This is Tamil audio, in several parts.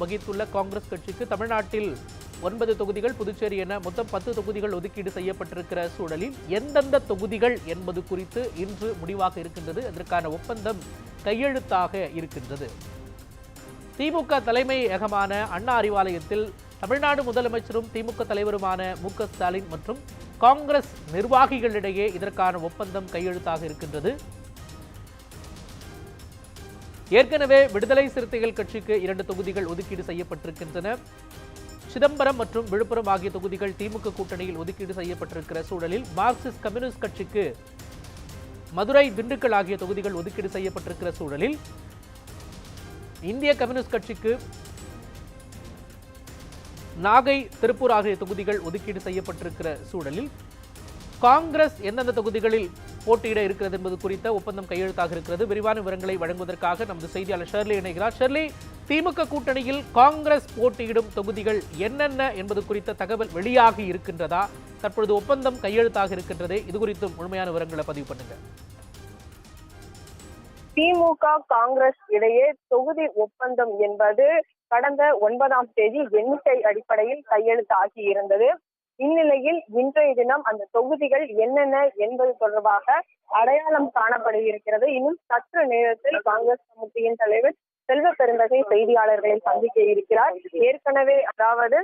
வகித்துள்ள காங்கிரஸ் கட்சிக்கு தமிழ்நாட்டில் ஒன்பது தொகுதிகள் புதுச்சேரி என மொத்தம் பத்து தொகுதிகள் ஒதுக்கீடு செய்யப்பட்டிருக்கிற சூழலில் எந்தெந்த தொகுதிகள் என்பது குறித்து இன்று முடிவாக இருக்கின்றது. அதற்கான ஒப்பந்தம் கையெழுத்தாக இருக்கின்றது. திமுக தலைமையகமான அண்ணா அறிவாலயத்தில் தமிழ்நாடு முதலமைச்சரும் திமுக தலைவருமான மு ஸ்டாலின் மற்றும் காங்கிரஸ் நிர்வாகிகளிடையே இதற்கான ஒப்பந்தம் கையெழுத்தாக இருக்கின்றது. ஏற்கனவே விடுதலை சிறுத்தைகள் கட்சிக்கு இரண்டு தொகுதிகள் ஒதுக்கீடு செய்யப்பட்டிருக்கின்றன. சிதம்பரம் மற்றும் விழுப்புரம் ஆகிய தொகுதிகள் திமுக கூட்டணியில் ஒதுக்கீடு செய்யப்பட்டிருக்கிற சூழலில் மார்க்சிஸ்ட் கம்யூனிஸ்ட் கட்சிக்கு மதுரை திண்டுக்கல் ஆகிய தொகுதிகள் ஒதுக்கீடு செய்யப்பட்டிருக்கிற சூழலில் இந்திய கம்யூனிஸ்ட் கட்சிக்கு நாகை திருப்பூர் ஆகிய தொகுதிகள் ஒதுக்கீடு செய்யப்பட்டிருக்கிற சூழலில் காங்கிரஸ் எந்தெந்த தொகுதிகளில் போட்டியிட இருக்கிறது என்பது குறித்த ஒப்பந்தம் கையெழுத்தாக இருக்கிறது. விரிவான விவரங்களை வழங்குவதற்காக நமது செய்தியாளர் ஷெர்லி இணைகிறார். ஷெர்லி திமுக கூட்டணியில் காங்கிரஸ் போட்டியிடும் தொகுதிகள் என்னென்ன என்பது குறித்த தகவல் வெளியாகி இருக்கின்றதா? தற்பொழுது ஒப்பந்தம் கையெழுத்தாக இருக்கின்றது. இது குறித்தும் முழுமையான விவரங்களை பதிவு பண்ணுங்க. திமுக காங்கிரஸ் இடையே தொகுதி ஒப்பந்தம் என்பது கடந்த ஒன்பதாம் தேதி எண்ணிக்கை அடிப்படையில் கையெழுத்தாகி இருந்தது. இந்நிலையில் இன்றைய தினம் அந்த தொகுதிகள் என்னென்ன என்பது தொடர்பாக அடையாளம் காணப்படுகிறது இன்னும் சற்று நேரத்தில் காங்கிரஸ் கமிட்டியின் தலைவர் செல்வ பெருந்தகை செய்தியாளர்களை சந்திக்க இருக்கிறார். ஏற்கனவே அதாவது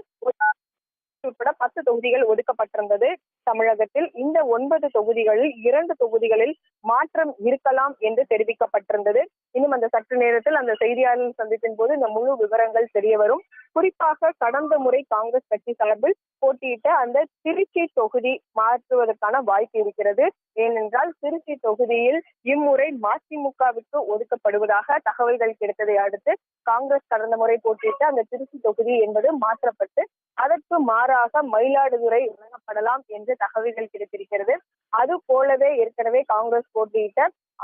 உட்பட பத்து தொகுதிகள் ஒதுக்கப்பட்டிருந்தது தமிழகத்தில். இந்த ஒன்பது தொகுதிகளில் இரண்டு தொகுதிகளில் மாற்றம் இருக்கலாம் என்று தெரிவிக்கப்பட்டிருந்தது. இன்னும் அந்த சற்று நேரத்தில் அந்த செய்தியாளர் சந்திப்பின் போது இந்த முழு விவரங்கள் தெரிய வரும். குறிப்பாக கடந்த முறை காங்கிரஸ் கட்சி சார்பில் போட்டியிட்ட அந்த திருச்சி தொகுதி மாற்றுவதற்கான வாய்ப்பு இருக்கிறது. ஏனென்றால் திருச்சி தொகுதியில் இம்முறை மதிமுகவுக்கு ஒதுக்கப்படுவதாக தகவல்கள் கிடைத்ததை அடுத்து காங்கிரஸ் கடந்த முறை போட்டியிட்ட அந்த திருச்சி தொகுதி என்பது மாற்றப்பட்டு அதற்கு மாறாக மயிலாடுதுறை வழங்கப்படலாம் என்று தகவல்கள் கிடைத்திருக்கிறது. அது போலவே ஏற்கனவே காங்கிரஸ் போட்டியிட்ட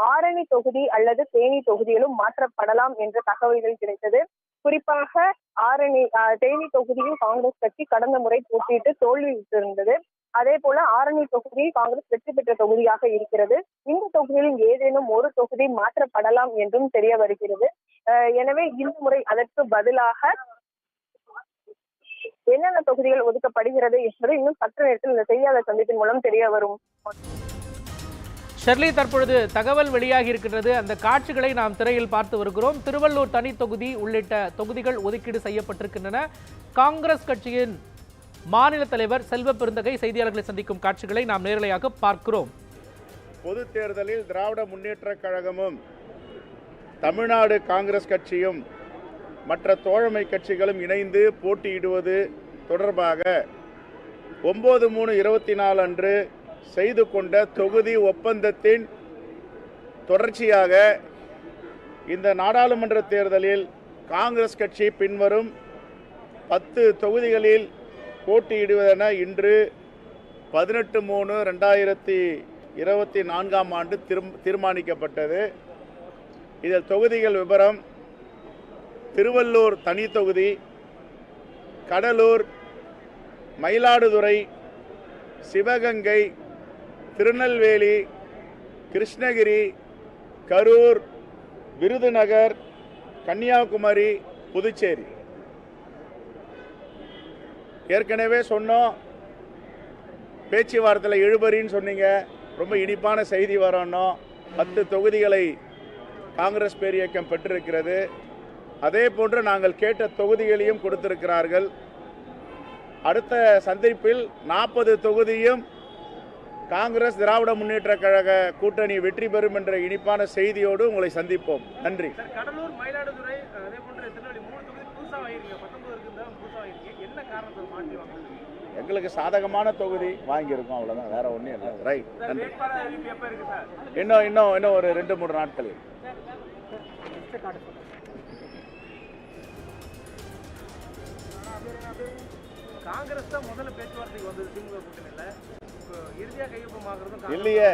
ஆரணி தொகுதி அல்லது தேனி தொகுதியிலும் மாற்றப்படலாம் என்ற தகவல்கள் கிடைத்தது. குறிப்பாக ஆரணி தேனி தொகுதியில் காங்கிரஸ் கட்சி கடந்த முறை போட்டியிட்டு தோல்வியிட்டிருந்தது அதே போல ஆரணி தொகுதி காங்கிரஸ் வெற்றி பெற்ற தொகுதியாக இருக்கிறது. இந்த தொகுதியில் ஏதேனும் ஒரு தொகுதி மாற்றப்படலாம் என்றும் தெரிய வருகிறது. எனவே இந்த முறை அதற்கு பதிலாக என்னென்ன தொகுதிகள் ஒதுக்கப்படுகிறது என்பது இன்னும் சற்று நேரத்தில் இந்த செய்தியாளர் சந்திப்பின் மூலம் தெரிய வரும். ஷெர்லி தற்பொழுது தகவல் வெளியாகி இருக்கின்றது. அந்த காட்சிகளை நாம் திரையில் பார்த்து வருகிறோம். திருவள்ளூர் தனி தொகுதி உள்ளிட்ட தொகுதிகள் ஒதுக்கீடு செய்யப்பட்டிருக்கின்றன. காங்கிரஸ் கட்சியின் மாநில தலைவர் செல்வ பெருந்தகை செய்தியாளர்களை சந்திக்கும் காட்சிகளை நாம் நேரலையாக பார்க்கிறோம். பொது தேர்தலில் திராவிட முன்னேற்றக் கழகமும் தமிழ்நாடு காங்கிரஸ் கட்சியும் மற்ற தோழமை கட்சிகளும் இணைந்து போட்டியிடுவது தொடர்பாக ஒம்பது மூணு இருபத்தி நாலு அன்று செய்து கொண்ட தொகுதி ஒப்பந்தத்தின் தொடர்ச்சியாக இந்த நாடாளுமன்ற தேர்தலில் காங்கிரஸ் கட்சி பின்வரும் பத்து தொகுதிகளில் போட்டியிடுவதென இன்று பதினெட்டு மூணு ரெண்டாயிரத்தி இருபத்தி நான்காம் ஆண்டு திரும் தீர்மானிக்கப்பட்டது. இதில் தொகுதிகள் விவரம் திருவள்ளூர் தனி தொகுதி கடலூர் மயிலாடுதுறை சிவகங்கை திருநெல்வேலி கிருஷ்ணகிரி கரூர் விருதுநகர் கன்னியாகுமரி புதுச்சேரி. ஏற்கனவே சொன்னோம். பேச்சுவார்த்தையில் இழுபறின்னு சொன்னீங்க. ரொம்ப இனிப்பான செய்தி வரணும். பத்து தொகுதிகளை காங்கிரஸ் பேரியக்கம் பெற்றிருக்கிறது. அதே போன்று நாங்கள் கேட்ட தொகுதிகளையும் கொடுத்திருக்கிறார்கள். அடுத்த சந்திப்பில் நாற்பது தொகுதியும் காங்கிரஸ் திராவிட முன்னேற்ற கழக கூட்டணி வெற்றி பெறும் என்ற இனிப்பான செய்தியோடு உங்களை சந்திப்போம். நன்றி. கடலூர் மயிலாடுதுறை எங்களுக்கு சாதகமான தொகுதி வாங்கியிருக்கோம் அவ்வளோதான் வேற ஒன்றும் இல்லை. ரைட் நன்றி. இன்னும் இன்னும் இன்னும் ஒரு ரெண்டு மூணு நாட்களில். காங்கிரஸ் தான் முதல்ல பேச்சுவார்த்தைக்கு வந்தது திமுக கூட்டணியில. இல்லையே.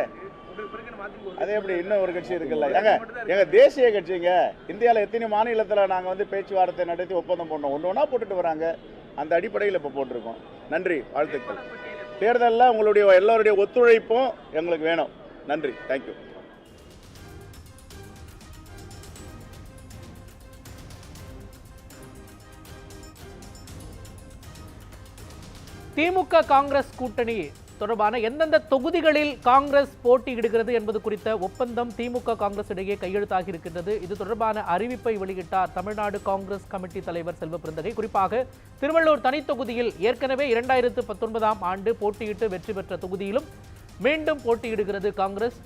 அது எப்படி இன்னும் ஒரு கட்சி இருக்குல்ல. ஏங்க எங்க தேசிய கட்சிங்க. இந்தியாவில் எத்தனை மாநிலத்தில் நாங்கள் வந்து பேச்சுவார்த்தை நடத்தி ஒப்பந்தம் பண்ணோம் ஒன்று ஒன்றா போட்டுட்டு வராங்க. அந்த அடிப்படையில் இப்போ போட்டிருக்கோம். நன்றி வாழ்த்துக்கள். தேர்தலில் உங்களுடைய எல்லோருடைய ஒத்துழைப்பும் எங்களுக்கு வேணும். நன்றி தேங்க்யூ திமுக காங்கிரஸ் கூட்டணி தொடர்பான எந்தெந்த தொகுதிகளில் காங்கிரஸ் போட்டியிடுகிறது என்பது குறித்த ஒப்பந்தம் திமுக காங்கிரஸ் இடையே கையெழுத்தாகி இருக்கின்றது. இது தொடர்பான அறிவிப்பை வெளியிட்டார் தமிழ்நாடு காங்கிரஸ் கமிட்டி தலைவர் செல்வ பிறந்தகை குறிப்பாக திருவள்ளூர் தனி தொகுதியில் ஏற்கனவே இரண்டாயிரத்து பத்தொன்பதாம் ஆண்டு போட்டியிட்டு வெற்றி பெற்ற தொகுதியிலும் மீண்டும் போட்டியிடுகிறது காங்கிரஸ்.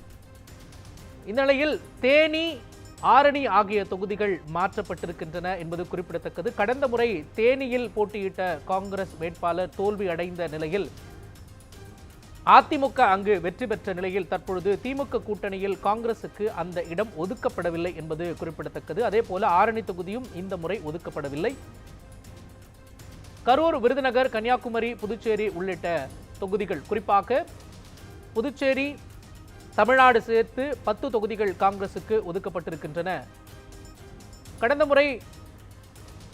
இந்த நிலையில் தேனி ஆரணி ஆகிய தொகுதிகள் மாற்றப்பட்டிருக்கின்றன என்பது குறிப்பிடத்தக்கது. கடந்த முறை தேனியில் போட்டியிட்ட காங்கிரஸ் வேட்பாளர் தோல்வி அடைந்த நிலையில் அதிமுக அங்கு வெற்றி பெற்ற நிலையில் தற்பொழுது திமுக கூட்டணியில் காங்கிரசுக்கு அந்த இடம் ஒதுக்கப்படவில்லை என்பது குறிப்பிடத்தக்கது. அதே போல ஆரணி தொகுதியும் இந்த முறை ஒதுக்கப்படவில்லை. கரூர் விருதுநகர் கன்னியாகுமரி புதுச்சேரி உள்ளிட்ட தொகுதிகள். குறிப்பாக புதுச்சேரி தமிழ்நாடு சேர்த்து பத்து தொகுதிகள் காங்கிரசுக்கு ஒதுக்கப்பட்டிருக்கின்றன. கடந்த முறை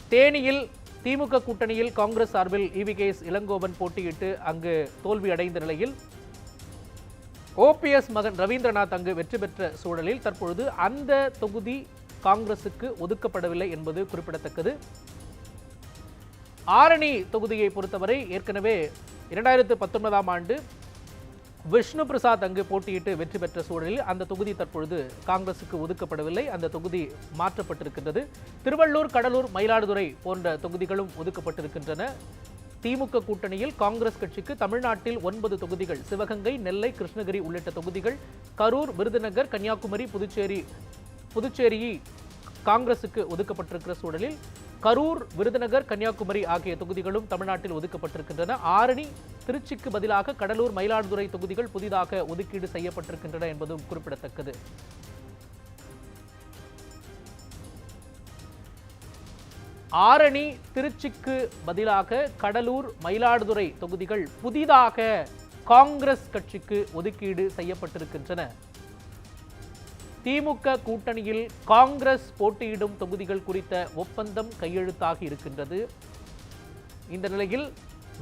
தேனியில் திமுக கூட்டணியில் காங்கிரஸ் சார்பில் இவிகேஎஸ் இளங்கோவன் போட்டியிட்டு அங்கு தோல்வி அடைந்த நிலையில் ஓபிஎஸ் மகன் ரவீந்திரநாத் அங்கு வெற்றி பெற்ற சூழலில் தற்பொழுது அந்த தொகுதி காங்கிரசுக்கு ஒதுக்கப்படவில்லை என்பது குறிப்பிடத்தக்கது. ஆரணி தொகுதியை பொறுத்தவரை ஏற்கனவே இரண்டாயிரத்து பத்தொன்பதாம் ஆண்டு விஷ்ணு பிரசாத் அங்கு போட்டியிட்டு வெற்றி பெற்ற சூழலில் அந்த தொகுதி தற்பொழுது காங்கிரசுக்கு ஒதுக்கப்படவில்லை. அந்த தொகுதி மாற்றப்பட்டிருக்கின்றது. திருவள்ளூர் கடலூர் மயிலாடுதுறை போன்ற தொகுதிகளும் ஒதுக்கப்பட்டிருக்கின்றன. திமுக கூட்டணியில் காங்கிரஸ் கட்சிக்கு தமிழ்நாட்டில் ஒன்பது தொகுதிகள் சிவகங்கை நெல்லை கிருஷ்ணகிரி உள்ளிட்ட தொகுதிகள் கரூர் விருதுநகர் கன்னியாகுமரி புதுச்சேரி புதுச்சேரி காங்கிரசுக்கு ஒதுக்கப்பட்டிருக்கிற சூழலில் கரூர் விருதுநகர் கன்னியாகுமரி ஆகிய தொகுதிகளும் தமிழ்நாட்டில் ஒதுக்கப்பட்டிருக்கின்றன. ஆரணி திருச்சிக்கு பதிலாக கடலூர் மயிலாடுதுறை தொகுதிகள் புதிதாக ஒதுக்கீடு செய்யப்பட்டிருக்கின்றன என்பதும் குறிப்பிடத்தக்கது. ஆரணி திருச்சிக்கு பதிலாக கடலூர் மயிலாடுதுறை தொகுதிகள் புதிதாக காங்கிரஸ் கட்சிக்கு ஒதுக்கீடு செய்யப்பட்டிருக்கின்றன. திமுக கூட்டணியில் காங்கிரஸ் போட்டியிடும் தொகுதிகள் குறித்த ஒப்பந்தம் கையெழுத்தாகி இருக்கின்றது. இந்த நிலையில்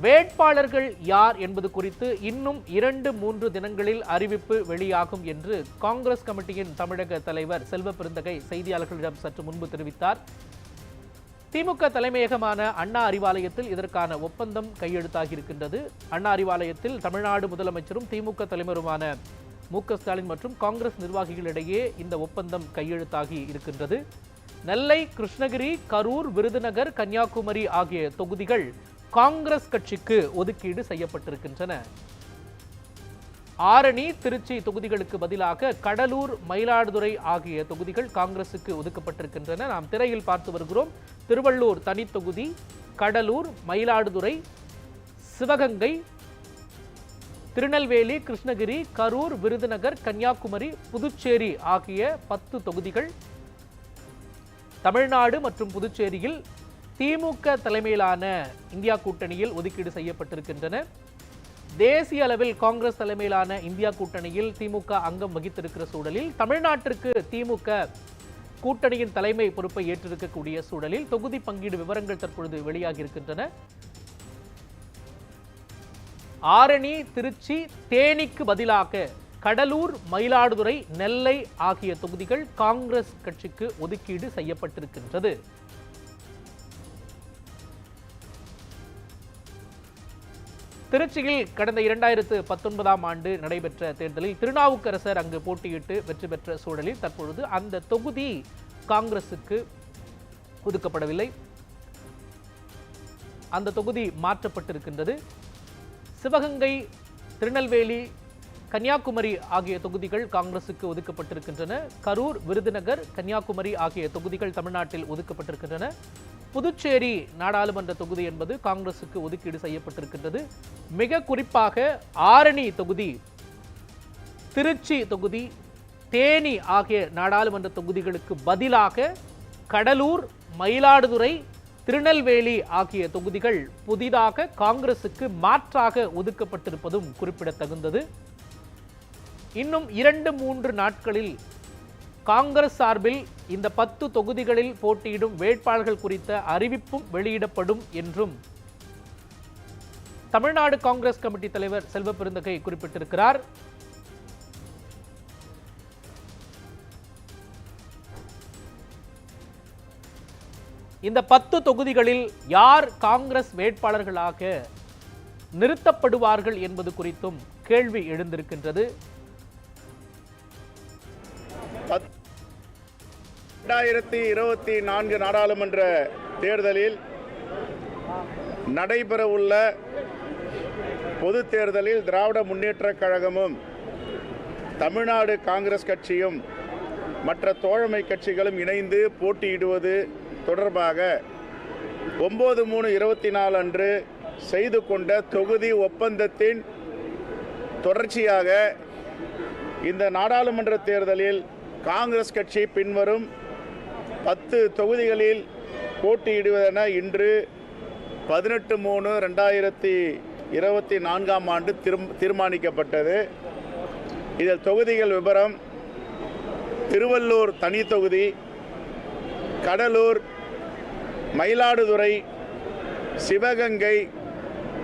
வேட்பாளர்கள் யார் என்பது குறித்து இன்னும் இரண்டு மூன்று தினங்களில் அறிவிப்பு வெளியாகும் என்று காங்கிரஸ் கமிட்டியின் தமிழக தலைவர் செல்வ பெருந்தகை செய்தியாளர்களிடம் சற்று முன்பு தெரிவித்தார். திமுக தலைமையகமான அண்ணா அறிவாலயத்தில் இதற்கான ஒப்பந்தம் கையெழுத்தாகி இருக்கின்றது. அண்ணா அறிவாலயத்தில் தமிழ்நாடு முதலமைச்சரும் திமுக தலைவருமான மு ஸ்டாலின் மற்றும் காங்கிரஸ் நிர்வாகிகளிடையே இந்த ஒப்பந்தம் கையெழுத்தாகி இருக்கின்றது. நெல்லை கிருஷ்ணகிரி கரூர் விருதுநகர் கன்னியாகுமரி ஆகிய தொகுதிகள் காங்கிரஸ் கட்சிக்கு ஒதுக்கீடு செய்யப்பட்டிருக்கின்றன. ஆரணி திருச்சி தொகுதிகளுக்கு பதிலாக கடலூர் மயிலாடுதுறை ஆகிய தொகுதிகள் காங்கிரசுக்கு ஒதுக்கப்பட்டிருக்கின்றன. நாம் திரையில் பார்த்து வருகிறோம். திருவள்ளூர் தனி தொகுதி கடலூர் மயிலாடுதுறை சிவகங்கை திருநெல்வேலி கிருஷ்ணகிரி கரூர் விருதுநகர் கன்னியாகுமரி புதுச்சேரி ஆகிய பத்து தொகுதிகள் தமிழ்நாடு மற்றும் புதுச்சேரியில் திமுக தலைமையிலான இந்தியா கூட்டணியில் ஒதுக்கீடு செய்யப்பட்டிருக்கின்றன. தேசிய அளவில் காங்கிரஸ் தலைமையிலான இந்தியா கூட்டணியில் திமுக அங்கம் வகித்திருக்கிற சூழலில் தமிழ்நாட்டிற்கு திமுக கூட்டணியின் தலைமை பொறுப்பை ஏற்றிருக்கக்கூடிய சூழலில் தொகுதி பங்கீடு விவரங்கள் தற்பொழுது வெளியாகி இருக்கின்றன. ஆரணி திருச்சி தேனிக்கு பதிலாக கடலூர் மயிலாடுதுறை நெல்லை ஆகிய தொகுதிகள் காங்கிரஸ் கட்சிக்கு ஒதுக்கீடு செய்யப்பட்டிருக்கின்றது. திருச்சியில் கடந்த இரண்டாயிரத்து பத்தொன்பதாம் ஆண்டு நடைபெற்ற தேர்தலில் திருநாவுக்கரசர் அங்கு போட்டியிட்டு வெற்றி பெற்ற சூழலில் தற்பொழுது அந்த தொகுதி காங்கிரசுக்கு ஒதுக்கப்படவில்லை. அந்த தொகுதி மாற்றப்பட்டிருக்கின்றது. சிவகங்கை திருநெல்வேலி கன்னியாகுமரி ஆகிய தொகுதிகள் காங்கிரசுக்கு ஒதுக்கப்பட்டிருக்கின்றன. கரூர் விருதுநகர் கன்னியாகுமரி ஆகிய தொகுதிகள் தமிழ்நாட்டில் ஒதுக்கப்பட்டிருக்கின்றன. புதுச்சேரி நாடாளுமன்ற தொகுதி என்பது காங்கிரசுக்கு ஒதுக்கீடு செய்யப்பட்டிருக்கின்றது. மிக குறிப்பாக ஆரணி தொகுதி திருச்சி தொகுதி தேனி ஆகிய நாடாளுமன்ற தொகுதிகளுக்கு பதிலாக கடலூர் மயிலாடுதுறை திருநெல்வேலி ஆகிய தொகுதிகள் புதிதாக காங்கிரசுக்கு மாற்றாக ஒதுக்கப்பட்டிருப்பதும் குறிப்பிடத்தகுந்தது. இன்னும் இரண்டு மூன்று நாட்களில் காங்கிரஸ் சார்பில் இந்த பத்து தொகுதிகளில் போட்டியிடும் வேட்பாளர்கள் குறித்த அறிவிப்பும் வெளியிடப்படும் என்றும் தமிழ்நாடு காங்கிரஸ் கமிட்டி தலைவர் செல்வ பெருந்தகை குறிப்பிட்டிருக்கிறார். இந்த பத்து தொகுதிகளில் யார் காங்கிரஸ் வேட்பாளர்களாக நிறுத்தப்படுவார்கள் என்பது குறித்தும் கேள்வி எழுந்திருக்கின்றது. இரண்டாயிரத்தி இருபத்தி நான்கு நாடாளுமன்ற தேர்தலில் நடைபெறவுள்ள பொது தேர்தலில் திராவிட முன்னேற்றக் கழகமும் தமிழ்நாடு காங்கிரஸ் கட்சியும் மற்ற தோழமை கட்சிகளும் இணைந்து போட்டியிடுவது தொடர்பாக ஒம்பது மூணு இருபத்தி நாலு அன்று செய்து கொண்ட தொகுதி ஒப்பந்தத்தின் தொடர்ச்சியாக இந்த நாடாளுமன்ற தேர்தலில் காங்கிரஸ் கட்சி பின்வரும் பத்து தொகுதிகளில் போட்டியிடுவதென இன்று பதினெட்டு மூணு ரெண்டாயிரத்தி இருபத்தி நான்காம் ஆண்டு திரும் தீர்மானிக்கப்பட்டது. இதில் தொகுதிகள் விவரம் திருவள்ளூர் தனி தொகுதி கடலூர் மயிலாடுதுறை சிவகங்கை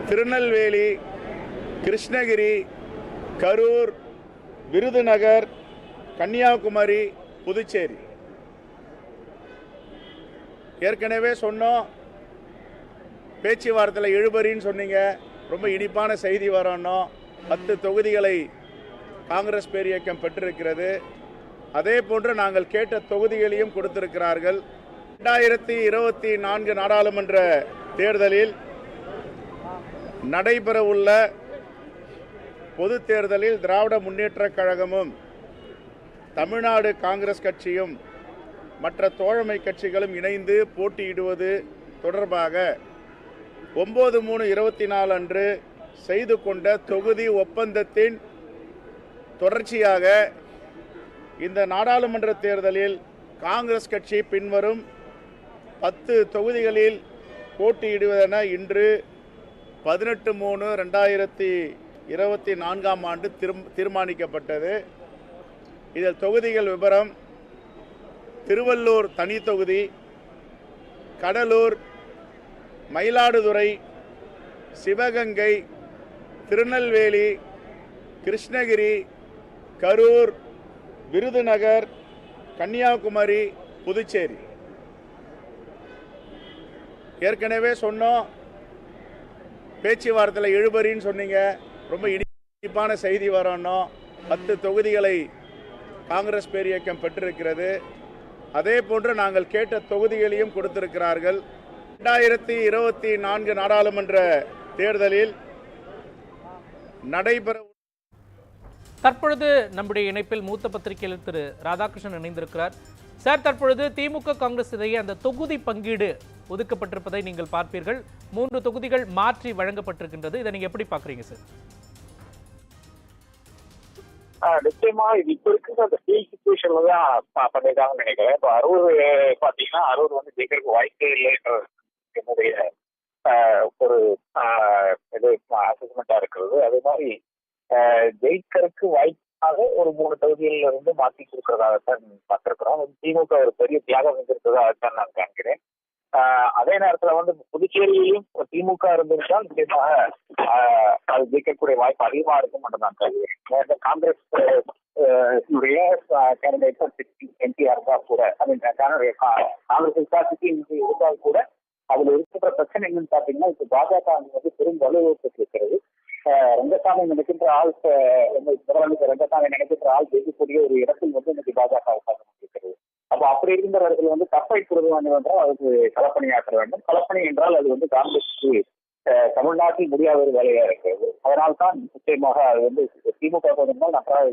திருநெல்வேலி கிருஷ்ணகிரி கரூர் விருதுநகர் கன்னியாகுமரி புதுச்சேரி. ஏற்கனவே சொன்னோம் பேச்சுவார்த்தையில் இழுபறின்னு சொன்னீங்க. ரொம்ப இனிப்பான செய்தி வரணும். பத்து தொகுதிகளை காங்கிரஸ் பேரியக்கம் பெற்றிருக்கிறது. அதே போன்று நாங்கள் கேட்ட தொகுதிகளையும் கொடுத்திருக்கிறார்கள். ரெண்டாயிரத்தி இருபத்தி நான்கு நாடாளுமன்ற தேர்தலில் நடைபெறவுள்ள பொது தேர்தலில் திராவிட முன்னேற்றக் கழகமும் தமிழ்நாடு காங்கிரஸ் கட்சியும் மற்ற தோழமை கட்சிகளும் இணைந்து போட்டியிடுவது தொடர்பாக ஒம்பது மூணு இருபத்தி நாலு அன்று செய்து கொண்ட தொகுதி ஒப்பந்தத்தின் தொடர்ச்சியாக இந்த நாடாளுமன்ற தேர்தலில் காங்கிரஸ் கட்சி பின்வரும் பத்து தொகுதிகளில் போட்டியிடுவதென இன்று பதினெட்டு மூணு ரெண்டாயிரத்தி இருபத்தி நான்காம் ஆண்டு திரும் தீர்மானிக்கப்பட்டது. இதில் தொகுதிகள் விவரம் திருவள்ளூர் தனி தொகுதி கடலூர் மயிலாடுதுறை சிவகங்கை திருநெல்வேலி கிருஷ்ணகிரி கரூர் விருதுநகர் கன்னியாகுமரி புதுச்சேரி. ஏற்கனவே சொன்னோம். பேச்சுவார்த்தையில் இழுபறின்னு சொன்னீங்க. ரொம்ப இனிப்பான செய்தி வரணும். பத்து தொகுதிகளை காங்கிரஸ் பேரியக்கம் பெற்றிருக்கிறது. அதே போன்று நாங்கள் கேட்ட தொகுதிகளையும் கொடுத்திருக்கிறார்கள். ரெண்டாயிரத்தி இருபத்தி நான்கு நாடாளுமன்ற தேர்தலில் நடைபெற தற்பொழுது நம்முடைய இணைப்பில் மூத்த பத்திரிகையாளர் திரு ராதாகிருஷ்ணன் இணைந்திருக்கிறார். சார் தற்பொழுது திமுக காங்கிரஸ் இடையே அந்த தொகுதி பங்கீடு ஒதுக்கப்பட்டிருப்பதை நீங்கள் பார்ப்பீர்கள். மூன்று தொகுதிகள் மாற்றி வழங்கப்பட்டிருக்கின்றது. இதை நீங்க எப்படி பார்க்குறீங்க சார்? நிச்சயமா இது இப்ப இருக்கிற அந்த ஸ்டேஜ் சுச்சுவேஷன்ல தான் பண்ணிருக்காங்கன்னு நினைக்கிறேன். இப்போ அரூர் பாத்தீங்கன்னா அரூர் வந்து ஜெயிக்கிறதுக்கு வாய்ப்பே இல்லைன்ற என்னுடைய ஒரு இது அசஸ்மெண்டா இருக்கிறது. அதே மாதிரி ஜெயிக்கிறதுக்கு வாய்ப்பாக ஒரு மூணு தொகுதியில இருந்து மாத்தி தான் பார்த்திருக்கிறோம். திமுக ஒரு பெரிய தியாகம் செஞ்சிருக்கிறதாகத்தான் நான் காண்கிறேன் ஆஹ், அதே நேரத்துல வந்து புதுச்சேரியிலும் திமுக இருந்திருந்தால் நிச்சயமாக அது ஜெயிக்கக்கூடிய வாய்ப்பு அதிகமா இருக்கும் என்று நான் கருதுகிறேன். நேரத்தை காங்கிரஸ் கேண்டிடேட் எம்பியா இருந்தா கூட. ஐ மீன் காங்கிரஸ் இருந்தால் கூட அதுல இருக்கிற பிரச்சனை என்னன்னு பாத்தீங்கன்னா இப்ப பாஜக வந்து பெரும் வலுவூட்டு இருக்கிறது ரங்கசாமி நினைக்கின்ற ஆள் முதலமைச்சர் ரங்கசாமி நினைக்கின்ற ஆள் ஜெயிக்கக்கூடிய ஒரு இடத்தில் வந்து இன்னைக்கு பாஜக உட்கார்ந்து கொண்டிருக்கிறது. அப்ப அப்படி இருக்கின்ற இடத்துல வந்து கப்பை குருது வேண்டும் என்றால் அதுக்கு ஆற்ற வேண்டும். கலப்பணி என்றால் அது வந்து காங்கிரஸுக்கு தமிழ்நாட்டில் முடியாத ஒரு வேலையா இருக்கிறது. அதனால் தான் நிச்சயமாக அது வந்து திமுக இருந்தால் நன்றாக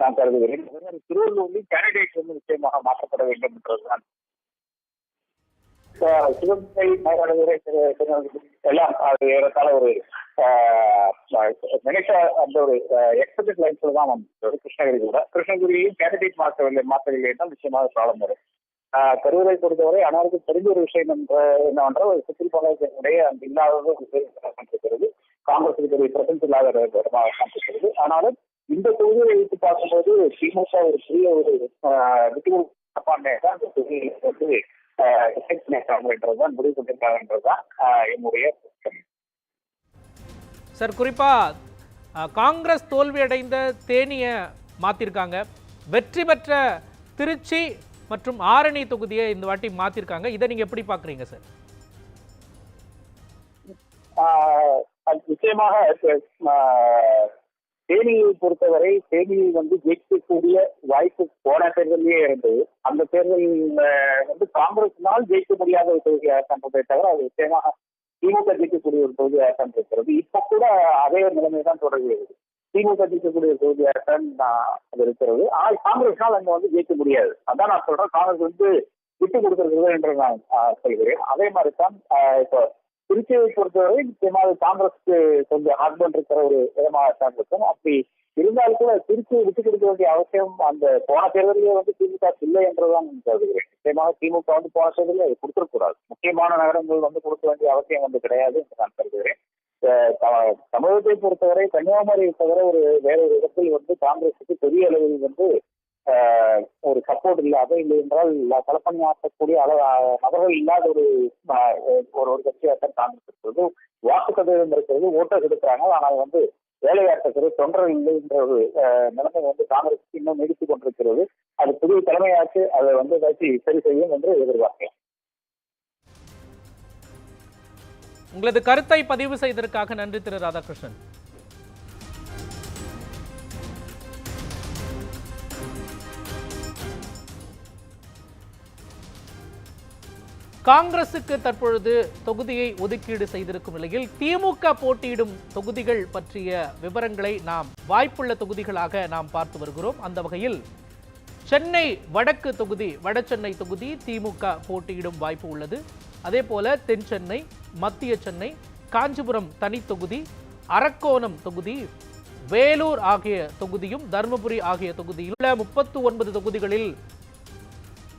நான் கருதுகிறேன். அதே திருவள்ளூரில் கேண்டிடேட் வந்து நிச்சயமாக மாற்றப்பட வேண்டும் என்றதுதான். ஆஹ் சிவகங்கை மயிலாடுதுறை திருநெல்வேலி எல்லாம் அது ஏறத்தாழ ஒரு நினைச்ச அந்த ஒரு எக்ஸ்பெக்டட் லைன்ஸ்ல தான் வந்தது. கிருஷ்ணகிரி கூட. கிருஷ்ணகிரியும் கேண்டிடேட் மாற்றவில்லை மாற்றவில்லை தான் நிச்சயமாக ப்ராப்ளம் வரும். ஆஹ், கரூரை பொறுத்தவரை அனைவருக்கும் தெரிஞ்ச ஒரு விஷயம் என்ற என்னவென்றால் ஒரு சுற்றில் பாலாஜியுடைய அந்த இல்லாதது காண்பிக்கிறது. காங்கிரஸுக்கு பெரிய பிரசன்ஸ் இல்லாத ஒரு இடமாக காண்பிக்கிறது. ஆனாலும் இந்த தொகுதியை வைத்து பார்க்கும்போது திமுக ஒரு பெரிய ஒரு விட்டு தப்பான தான் இந்த வந்து முடிவு பண்ணிருக்காங்கன்றதுதான் என்னுடைய சார் குறிப்பா காங்கிரஸ் தோல்வி அடைந்த தேனியை மாற்றிருக்காங்க வெற்றி பெற்ற திருச்சி மற்றும் ஆரணி தொகுதியை இந்த வாட்டி மாத்திருக்காங்க. இதை நீங்க எப்படி பார்க்குறீங்க சார்? ஆஹ் நிச்சயமாக தேனியை பொறுத்தவரை தேனியை வந்து ஜெயிக்கக்கூடிய வாய்ப்பு போன தேர்தலே இருந்தது. அந்த தேர்தல் வந்து காங்கிரஸ்னால் ஜெயிக்க முடியாத ஒரு தொகுதியாக தவிர அது நிச்சயமாக திமுக ஜெயிக்கக்கூடிய ஒரு தொகுதியாக தான் இருக்கிறது. இப்ப கூட அதே நிலைமை தான் தொடர்கிறது. திமுக ஜெயிக்கக்கூடிய ஒரு தொகுதியாக தான் அது இருக்கிறது. ஆனால் காங்கிரஸ்னால் அங்க வந்து ஜெயிக்க முடியாது. அதான் நான் சொல்றேன். காங்கிரஸ் வந்து விட்டு கொடுத்திருக்கிறது என்று நான் சொல்கிறேன். அதே மாதிரி தான் இப்போ திருச்சியை பொறுத்தவரை நிச்சயமாக காங்கிரஸ்க்கு கொஞ்சம் ஹஸ்பண்ட் இருக்கிற ஒரு விதமாக தான் இருக்கும். அப்படி இருந்தாலும் கூட திருச்சி விட்டு கொடுக்க வேண்டிய அவசியம் அந்த போன தேர்தலிலே வந்து திமுக இல்லை என்றுதான் கருதுகிறேன். நிச்சயமாக திமுக வந்து போன தேர்தலில் அது கொடுத்துடக்கூடாது முக்கியமான நகரங்கள் வந்து கொடுக்க வேண்டிய அவசியம் வந்து கிடையாது என்று நான் கருதுகிறேன். த- தமிழகத்தை பொறுத்தவரை கன்னியாகுமரியை தவிர ஒரு வேற ஒரு இடத்தில் வந்து காங்கிரசுக்கு பெரிய அளவில் வந்து ஒரு சப்போர்ட் இல்லாத இல்லை என்றால் களப்பணி ஆற்றக்கூடிய அளவு நபர்கள் இல்லாத ஒரு ஒரு ஒரு கட்சியாகத்தான் காங்கிரஸ் இருக்கிறது. வாக்கு சதவீதம் இருக்கிறது ஓட்டர் எடுக்கிறாங்க ஆனால் வந்து வேலையாற்றுகிறது தொண்டர் இல்லை என்ற ஒரு நிலைமை வந்து காங்கிரஸ் இன்னும் நீடித்துக் கொண்டிருக்கிறது. அது புதிய தலைமையாச்சு அதை வந்து ஏதாச்சும் சரி செய்யும் என்று எதிர்பார்க்கலாம் உங்களது கருத்தை பதிவு செய்ததற்காக நன்றி திரு ராதாகிருஷ்ணன். காங்கிரசுக்கு தற்பொழுது தொகுதியை ஒதுக்கீடு செய்திருக்கும் நிலையில் திமுக போட்டியிடும் தொகுதிகள் பற்றிய விவரங்களை நாம் வாய்ப்புள்ள தொகுதிகளாக நாம் பார்த்து வருகிறோம். அந்த வகையில் சென்னை வடக்கு தொகுதி வடசென்னை தொகுதி திமுக போட்டியிடும் வாய்ப்பு உள்ளது. அதே போல தென் சென்னை மத்திய சென்னை காஞ்சிபுரம் தனி தொகுதி அரக்கோணம் தொகுதி வேலூர் ஆகிய தொகுதியும் தருமபுரி ஆகிய தொகுதியில் உள்ள முப்பத்து ஒன்பது தொகுதிகளில்